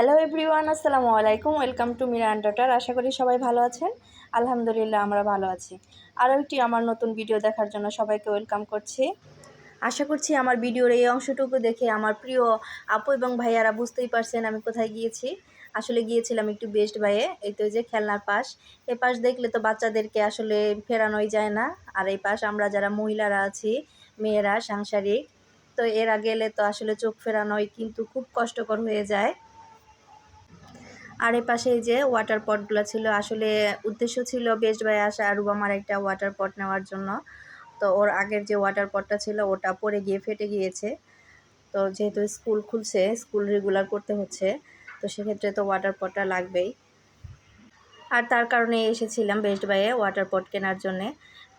Hello everyone আসসালামু আলাইকুম welcome to Mira and daughter আশা করি সবাই ভালো আছেন। আলহামদুলিল্লাহ, আমরা ভালো আছি। আরও একটি আমার নতুন ভিডিও দেখার জন্য সবাইকে ওয়েলকাম করছি। আশা করছি আমার ভিডিওর এই অংশটুকু দেখে আমার প্রিয় আপু এবং ভাইয়ারা বুঝতেই পারছেন আমি কোথায় গিয়েছি। আসলে গিয়েছিলাম একটু বেস্ট বাইয়ে এই তো যে খেলনার পাশ। এ পাশ দেখলে তো বাচ্চাদেরকে আসলে ফেরানোই যায় না। আর এই পাশ আমরা যারা মহিলারা আছি, মেয়েরা, সাংসারিক, তো এর এরা গেলে তো আসলে চোখ ফেরানোই কিন্তু খুব কষ্টকর হয়ে যায়। আর এ পাশে যে ওয়াটার পটগুলো ছিল, আসলে উদ্দেশ্য ছিল বেস্ট বাই আসা আর রুবামার একটা ওয়াটার পট নেওয়ার জন্য। তো ওর আগের যে ওয়াটার পটটা ছিল, ওটা পড়ে গিয়ে ফেটে গিয়েছে। তো যেহেতু স্কুল খুলছে, স্কুল রেগুলার করতে হচ্ছে, তো সেক্ষেত্রে তো ওয়াটার পটটা লাগবেই। আর তার কারণে এসেছিলাম বেস্ট বাইয়ে ওয়াটার পট কেনার জন্যে।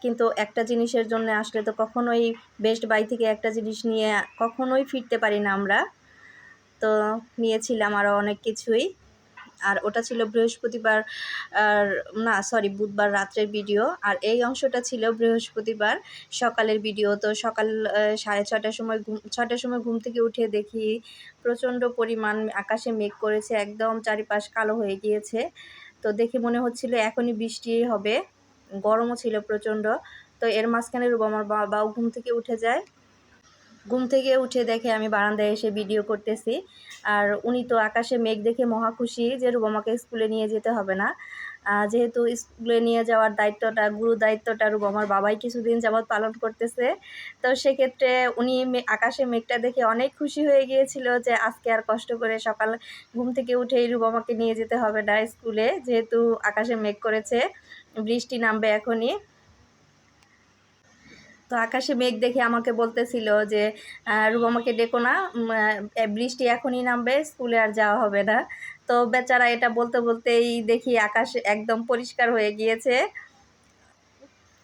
কিন্তু একটা জিনিসের জন্য আসলে তো কখনোই বেস্ট বাই থেকে একটা জিনিস নিয়ে কখনোই ফিরতে পারি না আমরা। তো নিয়েছিলাম আরও অনেক কিছুই। আর ওটা ছিল বৃহস্পতিবার আর না সরি বুধবার রাত্রের ভিডিও আর এই অংশটা ছিল বৃহস্পতিবার সকালের ভিডিও তো সকাল সাড়ে ছটার সময় ঘুম ছটার সময় ঘুম থেকে উঠে দেখি প্রচণ্ড পরিমাণ আকাশে মেঘ করেছে, একদম চারিপাশ কালো হয়ে গিয়েছে। তো দেখে মনে হচ্ছিল এখনই বৃষ্টি হবে, গরমও ছিল প্রচণ্ড। তো এর মাঝখানে রূপ আমার বাবাও ঘুম থেকে উঠে যায়। ঘুম থেকে উঠে দেখে আমি বারান্দায় এসে ভিডিও করতেছি। আর উনি তো আকাশে মেঘ দেখে মহা খুশি যে রুবামাকে স্কুলে নিয়ে যেতে হবে না। যেহেতু স্কুলে নিয়ে যাওয়ার দায়িত্বটা, গুরু দায়িত্বটা রুবামার বাবাই কিছুদিন যাবৎ পালন করতেছে। তো সেক্ষেত্রে উনি আকাশে মেঘটা দেখে অনেক খুশি হয়ে গিয়েছিল যে আজকে আর কষ্ট করে সকাল ঘুম থেকে উঠেই রুবামাকে নিয়ে যেতে হবে না স্কুলে। যেহেতু আকাশে মেঘ করেছে, বৃষ্টি নামবে এখনই। তো আকাশে মেঘ দেখে আমাকে বলতেছিল যে রুবামাকে ডেকো না বৃষ্টি এখনই নামবে, স্কুলে আর যাওয়া হবে না। তো বেচারা এটা বলতে বলতেই দেখি আকাশ একদম পরিষ্কার হয়ে গিয়েছে।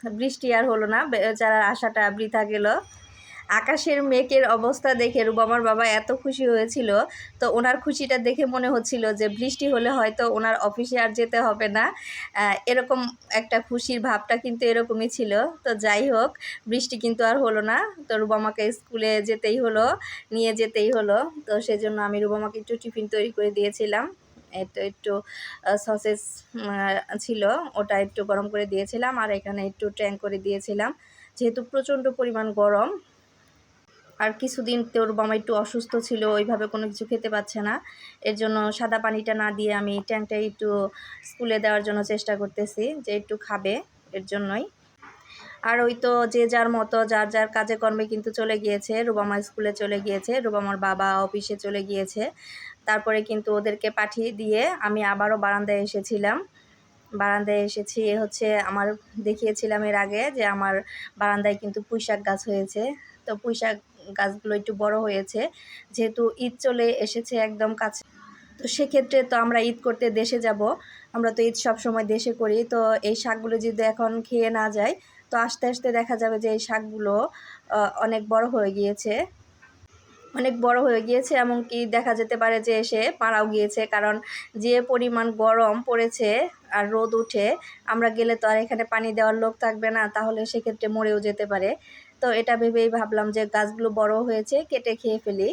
বৃষ্টি আর হলো না বেচারার আশাটা বৃথা গেল। আকাশের মেঘের অবস্থা দেখে রুবামার বাবা এত খুশি হয়েছিল। তো ওনার খুশিটা দেখে মনে হচ্ছিল যে, বৃষ্টি হলে হয়তো ওনার অফিসে আর যেতে হবে না। এরকম একটা খুশির ভাবটা কিন্তু এরকমই ছিল। তো যাই হোক, বৃষ্টি কিন্তু আর হলো না। তো রুবামাকে স্কুলে যেতেই হলো, নিয়ে যেতেই হলো। তো সেজন্য আমি রুবামাকে একটু টিফিন তৈরি করে দিয়েছিলাম। তো একটু সসেস ছিল, ওটা একটু গরম করে দিয়েছিলাম। আর এখানে একটু ট্যাঙ্ক করে দিয়েছিলাম। যেহেতু প্রচণ্ড পরিমাণ গরম আর কিছুদিন তোর বাবা একটু অসুস্থ ছিল, ওইভাবে কোনো কিছু খেতে পাচ্ছে না। এর জন্য সাদা পানিটা না দিয়ে আমি ট্যাঙ্কটা একটু স্কুলে দেওয়ার জন্য চেষ্টা করতেছি যে একটু খাবে এর জন্যই। আর ওই তো যে যার মতো, যার যার কাজে কর্মে কিন্তু চলে গিয়েছে রুবামা স্কুলে চলে গিয়েছে রুবামার বাবা অফিসে চলে গিয়েছে। তারপরে কিন্তু ওদেরকে পাঠিয়ে দিয়ে আমি আবারও বারান্দায় এসেছিলাম। বারান্দায় এসেছি হচ্ছে আমার দেখিয়েছিলাম এর আগে যে আমার বারান্দায় কিন্তু পুঁইশাক গাছ হয়েছে। তো পুঁইশাক গাছগুলো একটু বড় হয়েছে, যেহেতু ঈদ চলে এসেছে একদম কাছে। তো সেক্ষেত্রে তো আমরা ঈদ করতে দেশে যাব। আমরা তো ঈদ সব সময় দেশে করি। তো এই শাকগুলো যদি এখন খেয়ে না যায়, তো আস্তে আস্তে দেখা যাবে যে এই শাকগুলো অনেক বড় হয়ে গিয়েছে। অনেক বড় হয়ে গিয়েছে এমনকি দেখা যেতে পারে যে এসে পাড়াও গিয়েছে, কারণ যে পরিমাণ গরম পড়েছে আর রোদ উঠে, আমরা গেলে তো আর এখানে পানি দেওয়ার লোক থাকবে না, তাহলে সেক্ষেত্রে মরেও যেতে পারে। তো এটা ভেবেই ভাবলাম যে গাছগুলো বড় হয়েছে, কেটে খেয়ে ফেলি।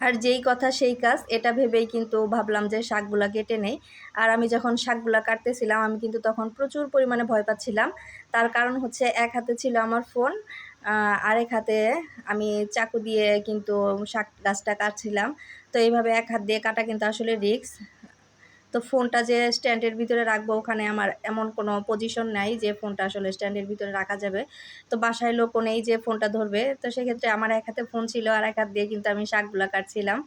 আর যেই কথা সেই কাজ, এটা ভেবেই কিন্তু ভাবলাম যে শাকগুলা কেটে নেই। আর আমি যখন শাকগুলা কাটতেছিলাম, আমি কিন্তু তখন প্রচুর পরিমাণে ভয় পাচ্ছিলাম। তার কারণ হচ্ছে এক হাতে ছিল আমার ফোন আরেক হাতে আমি চাকু দিয়ে কিন্তু শাক গাছটা কাটছিলাম। তো এইভাবে এক হাত দিয়ে কাটা কিন্তু আসলে রিক্স তো ফোনটা যে স্ট্যান্ডের ভিতরে রাখব ওখানে আমার এমন কোনো পজিশন নাই যে ফোনটা আসলে স্ট্যান্ডের ভিতরে রাখা যাবে। তো বাসায় লোকও নেই যে ফোনটা ধরবে। তো সেক্ষেত্রে আমার এক হাতে ফোন ছিল আর এক হাত দিয়ে কিন্তু আমি শাকগুলা কাটছিলাম।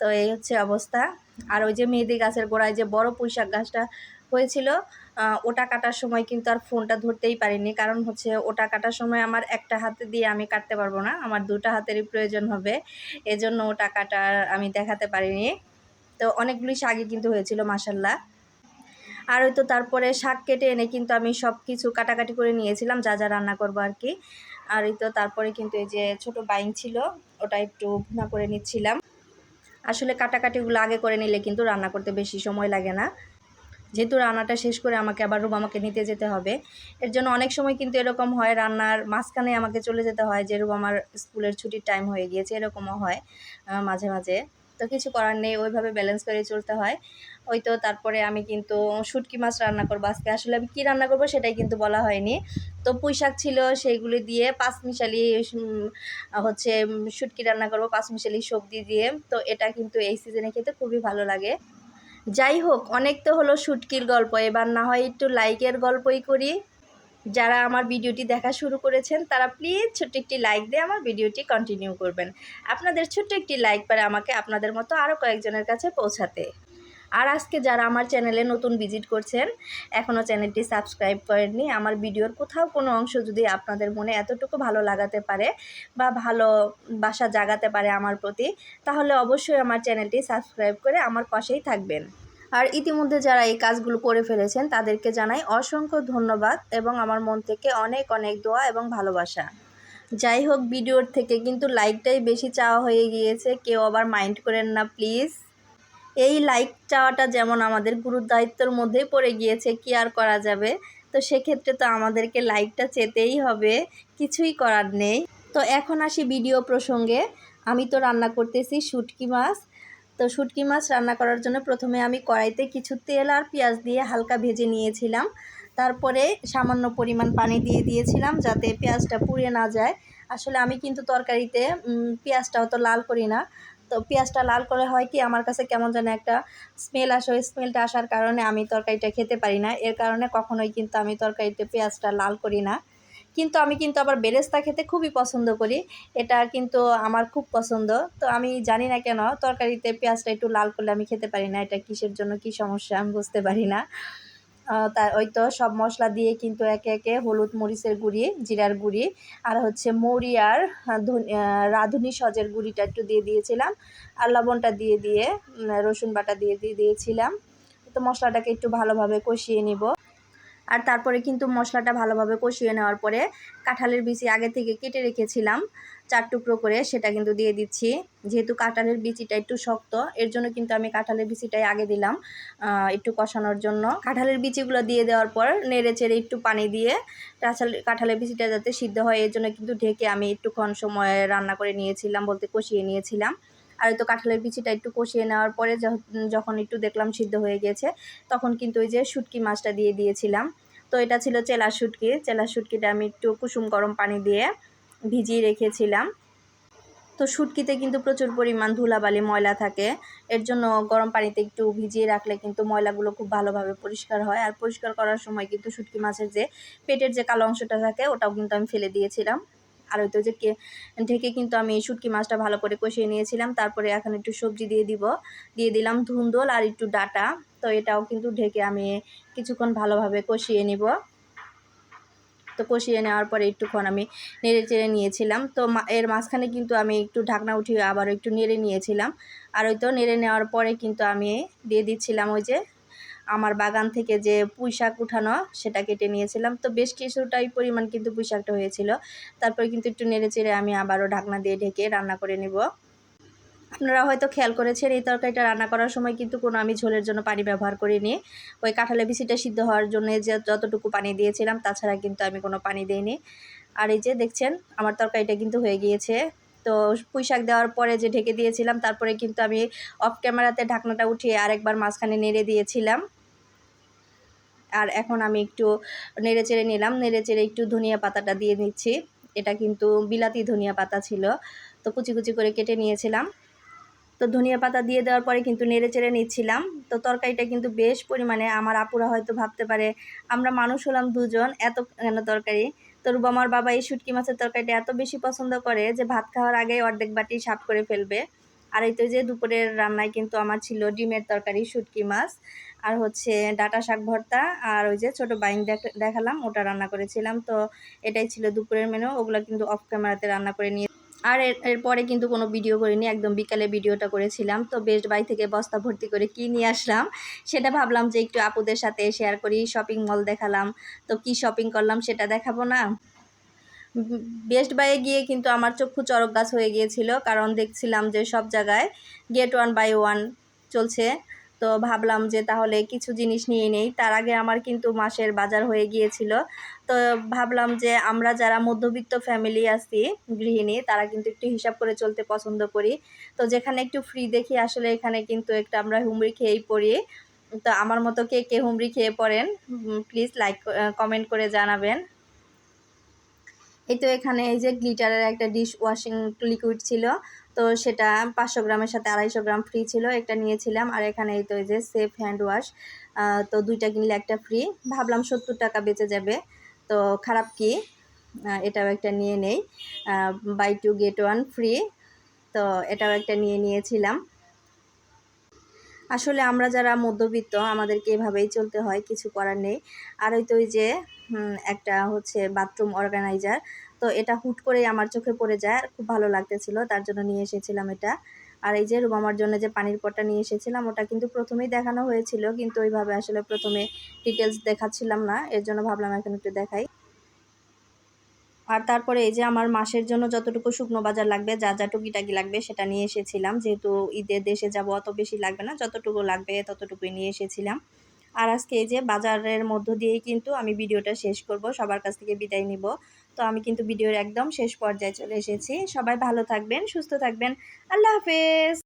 তো এই হচ্ছে অবস্থা। আর ওই যে মেহেদি গাছের গোড়ায় যে বড় পুঁইশাক গাছটা হয়েছিল ওটা কাটার সময় কিন্তু আর ফোনটা ধরতেই পারিনি। কারণ হচ্ছে ওটা কাটার সময় আমার একটা হাতে দিয়ে আমি কাটতে পারব না। আমার দুটা হাতেরই প্রয়োজন হবে। এজন্য ওটা কাটার আমি দেখাতে পারিনি। তো অনেকগুলি শাকই কিন্তু হয়েছিল মাসাল্লাহ আর হয়তো তারপরে শাক কেটে এনে কিন্তু আমি সব কিছু কাটাকাটি করে নিয়েছিলাম, যা যা রান্না করব আর কি। আর এই তো তারপরে কিন্তু এই যে ছোট বাইং ছিল, ওটা একটু ভুনা করে নিচ্ছিলাম। আসলে কাটাকাটিগুলো আগে করে নিলে কিন্তু রান্না করতে বেশি সময় লাগে না। যেহেতু রান্নাটা শেষ করে আমাকে আবার রুম আমাকে নিতে যেতে হবে, এর জন্য অনেক সময় কিন্তু এরকম হয়, রান্নার মাঝখানে আমাকে চলে যেতে হয় যে আমার স্কুলের ছুটির টাইম হয়ে গিয়েছে, এরকমও হয় মাঝে মাঝে। তো কিছু করার নেই, ওইভাবে ব্যালেন্স করে চলতে হয়। ওই তো তারপরে আমি কিন্তু শুটকি মাছ রান্না করব আজকে। আসলে আমি কী রান্না করব সেটাই কিন্তু বলা হয়নি। তো পুঁই শাক ছিল সেইগুলি দিয়ে পাঁচ মিশালি হচ্ছে শুটকি রান্না করব পাঁচ মিশালি সবজি দিয়ে। তো এটা কিন্তু এই সিজনে খেতে খুবই ভালো লাগে। যাই হোক, অনেক তো হলো শুটকির গল্প। এবার না হয় একটু লাইকের গল্পই করি। যারা আমার ভিডিওটি দেখা শুরু করেছেন, তারা প্লিজ ছোট্ট একটি লাইক দিয়ে আমার ভিডিওটি কন্টিনিউ করবেন। আপনাদের ছোট্ট একটি লাইক পারে আমাকে আপনাদের মতো আরও কয়েকজনের কাছে পৌঁছাতে। আর আজকে যারা আমার চ্যানেলে নতুন ভিজিট করছেন এখনও চ্যানেলটি সাবস্ক্রাইব করেননি, আমার ভিডিওর কোথাও কোনো অংশ যদি আপনাদের মনে এতটুকু ভালো লাগাতে পারে বা ভালো বাসা জাগাতে পারে আমার প্রতি, তাহলে অবশ্যই আমার চ্যানেলটি সাবস্ক্রাইব করে আমার পাশেই থাকবেন। আর ইতিমধ্যে যারা এই কাজগুলো করে ফেলেছেন, তাদেরকে জানাই অসংখ্য ধন্যবাদ এবং আমার মন থেকে অনেক অনেক দোয়া এবং ভালোবাসা। যাই হোক, ভিডিওর থেকে কিন্তু লাইকটাই বেশি চাওয়া হয়ে গিয়েছে। কেউ আবার মাইন্ড করেন না, প্লিজ। এই লাইক চাওয়াটা যেমন আমাদের গুরুদায়িত্বর মধ্যেই পড়ে গিয়েছে, কি আর করা যাবে? তো সেক্ষেত্রে তো আমাদেরকে লাইকটা চেতেই হবে, কিছুই করার নেই। তো এখন আসি ভিডিও প্রসঙ্গে। আমি তো রান্না করতেছি শুটকি মাছ তো শুটকি মাছ রান্না করার জন্য প্রথমে আমি কড়াইতে কিছু তেল আর পেঁয়াজ দিয়ে হালকা ভেজে নিয়েছিলাম। তারপরে সামান্য পরিমাণ পানি দিয়ে দিয়েছিলাম যাতে পেঁয়াজটা পুড়ে না যায়। আসলে আমি কিন্তু তরকারিতে পেঁয়াজটাও তো লাল করি না। তো পেঁয়াজটা লাল করে হয় কি, আমার কাছে কেমন যেন একটা স্মেল আসে, ওই স্মেলটা আসার কারণে আমি তরকারিটা খেতে পারি না। এর কারণে কখনোই কিন্তু আমি তরকারিতে পেঁয়াজটা লাল করি না। কিন্তু আমি কিন্তু আবার বেরেস্তা খেতে খুবই পছন্দ করি। এটা কিন্তু আমার খুব পছন্দ। তো আমি জানি না কেন, তরকারিতে পেঁয়াজটা একটু লাল করলে আমি খেতে পারি না। এটা কিসের জন্য, কি সমস্যা, আমি বুঝতে পারি না। তা ওই তো সব মশলা দিয়ে কিন্তু একে একে হলুদ মরিচের গুঁড়ি, জিরার গুঁড়ি, আর হচ্ছে মৌরি আর রাঁধুনি সজের গুঁড়িটা একটু দিয়ে দিয়েছিলাম। আর লবণটা দিয়ে দিয়ে রসুন বাটা দিয়ে দিয়ে দিয়েছিলাম। তো মশলাটাকে একটু ভালোভাবে কষিয়ে নিব। আর তারপরে কিন্তু মশলাটা ভালোভাবে কষিয়ে নেওয়ার পরে কাঁঠালের বিচি আগে থেকে কেটে রেখেছিলাম, চার টুকরো করে, সেটা কিন্তু দিয়ে দিচ্ছি। যেহেতু কাঁঠালের বিচিটা একটু শক্ত, এর জন্য কিন্তু আমি কাঁঠালের বিচিটাই আগে দিলাম একটু কষানোর জন্য। কাঁঠালের বিচিগুলো দিয়ে দেওয়ার পর নেড়ে চেড়ে একটু পানি দিয়ে কাঁঠাল, কাঁঠালের বিচিটা যাতে সিদ্ধ হয়, এর জন্য কিন্তু ঢেকে আমি একটুক্ষণ সময় রান্না করে নিয়েছিলাম, বলতে কষিয়ে নিয়েছিলাম। আর তো কাঁঠালের বিচিটা একটু কষিয়ে নেওয়ার পরে যখন একটু দেখলাম সিদ্ধ হয়ে গেছে, তখন কিন্তু ওই যে শুটকি মাছটা দিয়ে দিয়েছিলাম। তো এটা ছিল চেলা শুটকি। চেলা শুটকিটা আমি একটু কুসুম গরম পানি দিয়ে ভিজিয়ে রেখেছিলাম। তো শুটকিতে কিন্তু প্রচুর পরিমাণ ধুলাবালি, ময়লা থাকে। এর জন্য গরম পানিতে একটু ভিজিয়ে রাখলে কিন্তু ময়লাগুলো খুব ভালোভাবে পরিষ্কার হয়। আর পরিষ্কার করার সময় কিন্তু শুটকি মাছের যে পেটের যে কালো অংশটা থাকে, ওটাও কিন্তু আমি ফেলে দিয়েছিলাম। আর ওই তো যে ঢেকে কিন্তু আমি শুটকি মাছটা ভালো করে কষিয়ে নিয়েছিলাম। তারপরে এখন একটু সবজি দিয়ে দিব। দিয়ে দিলাম ধুন্দল আর একটু ডাটা। তো এটাও কিন্তু ঢেকে আমি কিছুক্ষণ ভালোভাবে কষিয়ে নিব। তো কষিয়ে নেওয়ার পরে একটুক্ষণ আমি নেড়ে চেড়ে নিয়েছিলাম। তো এর মাঝখানে কিন্তু আমি একটু ঢাকনা উঠিয়ে আবার একটু নেড়ে নিয়েছিলাম। আর ওই তো নেড়ে নেওয়ার পরে কিন্তু আমি দিয়ে দিচ্ছিলাম ওই যে আমার বাগান থেকে যে পুঁই শাক উঠানো, সেটা কেটে নিয়েছিলাম। তো বেশ কিছুটাই পরিমাণ কিন্তু পুঁই শাকটা হয়েছিল। তারপরে কিন্তু একটু নেড়ে চেড়ে আমি আবারও ঢাকনা দিয়ে ঢেকে রান্না করে নেব। আপনারা হয়তো খেয়াল করেছেন, এই তরকারিটা রান্না করার সময় কিন্তু কোনো আমি ঝোলের জন্য পানি ব্যবহার করিনি। ওই কাঁঠালের বিচিটা সিদ্ধ হওয়ার জন্য যে যতটুকু পানি দিয়েছিলাম, তাছাড়া কিন্তু আমি কোনো পানি দিইনি। আর এই যে দেখছেন, আমার তরকারিটা কিন্তু হয়ে গিয়েছে। তো পুঁই শাক দেওয়ার পরে যে ঢেকে দিয়েছিলাম, তারপরে কিন্তু আমি অফ ক্যামেরাতে ঢাকনাটা উঠিয়ে আরেকবার মাঝখানে নেড়ে দিয়েছিলাম। আর এখন আমি একটু নেড়ে চেড়ে নিলাম, নেড়ে চেড়ে একটু ধনিয়া পাতাটা দিয়ে নিচ্ছি। এটা কিন্তু বিলাতি ধনিয়া পাতা ছিল, তো কুচি কুচি করে কেটে নিয়েছিলাম। তো ধনিয়া পাতা দিয়ে দেওয়ার পরে কিন্তু নেড়ে চেড়ে নিচ্ছিলাম। তো তরকারিটা কিন্তু বেশ পরিমাণে আমার আপুরা হয়তো ভাবতে পারে, আমরা মানুষ হলাম দুজন, এত কেন তরকারি? তো রুবামার বাবা এই শুটকি মাছের তরকারিটা এত বেশি পছন্দ করে যে ভাত খাওয়ার আগে অর্ধেক বাটি সাফ করে ফেলবে। আর এই তো যে দুপুরের রান্নায় কিন্তু আমার ছিল ডিমের তরকারি শুটকি মাছ। আর হচ্ছে ডাটা শাক ভর্তা আর ওই যে ছোটো বাইং দেখ- দেখালাম, ওটা রান্না করেছিলাম। তো এটাই ছিল দুপুরের মেনু ওগুলো কিন্তু অফ ক্যামেরাতে রান্না করে নিয়ে আর এর এরপরে কিন্তু কোনো ভিডিও করিনি, একদম বিকালে ভিডিওটা করেছিলাম। তো বেস্ট বাই থেকে বস্তা ভর্তি করে কি নিয়ে আসলাম, সেটা ভাবলাম যে একটু আপুদের সাথে শেয়ার করি শপিং মল দেখালাম। তো কি শপিং করলাম সেটা দেখাবো না। বেস্ট বাইয়ে গিয়ে কিন্তু আমার চক্ষু চরক গাছ হয়ে গিয়েছিল, কারণ দেখছিলাম যে সব জায়গায় গেট ওয়ান বাই ওয়ান চলছে। তো ভাবলাম যে তাহলে কিছু জিনিস নিয়ে নেই। তার আগে আমার কিন্তু মাসের বাজার হয়ে গিয়েছিল। তো ভাবলাম যে আমরা যারা মধ্যবিত্ত ফ্যামিলি আছি, গৃহিণী, তারা কিন্তু একটু হিসাব করে চলতে পছন্দ করি। তো যেখানে একটু ফ্রি দেখি, আসলে এখানে কিন্তু একটা আমরা হুমড়ি খেয়েই পড়ি। তো আমার মতো কে কে হুমড়ি খেয়ে পড়েন প্লিজ লাইক কমেন্ট করে জানাবেন। এই তো এখানে এই যে গ্লিটারের একটা ডিশ ওয়াশিং লিকুইড ছিল, তো সেটা পাঁচশো গ্রামের সাথে আড়াইশো গ্রাম ফ্রি ছিল, একটা নিয়েছিলাম। আর এখানে এই তো এই যে সেফ হ্যান্ড ওয়াশ তো দুইটা কিনলে একটা ফ্রি ভাবলাম সত্তর টাকা বেঁচে যাবে, তো খারাপ কি? এটাও একটা নিয়ে নেই। Buy two get one free তো এটাও একটা নিয়ে নিয়েছিলাম। আসলে আমরা যারা মধ্যবিত্ত, আমাদেরকে এভাবেই চলতে হয়, কিছু করার নেই। আর ওই তো ওই যে একটা হচ্ছে বাথরুম অর্গানাইজার তো এটা হুট করেই আমার চোখে পড়ে যায় খুব ভালো লাগতেছিল, তার জন্য নিয়ে এসেছিলাম এটা। আর এই যে রুবামার জন্য যে পানির পটটা নিয়ে এসেছিলাম, ওটা কিন্তু প্রথমেই দেখানো হয়েছিল, কিন্তু ওইভাবে আসলে প্রথমে ডিটেলস দেখাচ্ছিলাম না, এর জন্য ভাবলাম এখন একটু দেখাই। আর তারপরে এই যে আমার মাসের জন্য যতটুকু শুকনো বাজার লাগবে, যা যা টুকিটাকি লাগবে সেটা নিয়ে এসেছিলাম। যেহেতু ঈদের দেশে যাব অত বেশি লাগবে না, যতটুকু লাগবে ততটুকুই নিয়ে এসেছিলাম। আর আজকে এই যে বাজারের মধ্য দিয়েই কিন্তু আমি ভিডিওটা শেষ করব, সবার কাছ থেকে বিদায় নিব। তো আমি কিন্তু ভিডিওর একদম শেষ পর্যায়ে চলে এসেছি। সবাই ভালো থাকবেন, সুস্থ থাকবেন। আল্লাহ হাফেজ!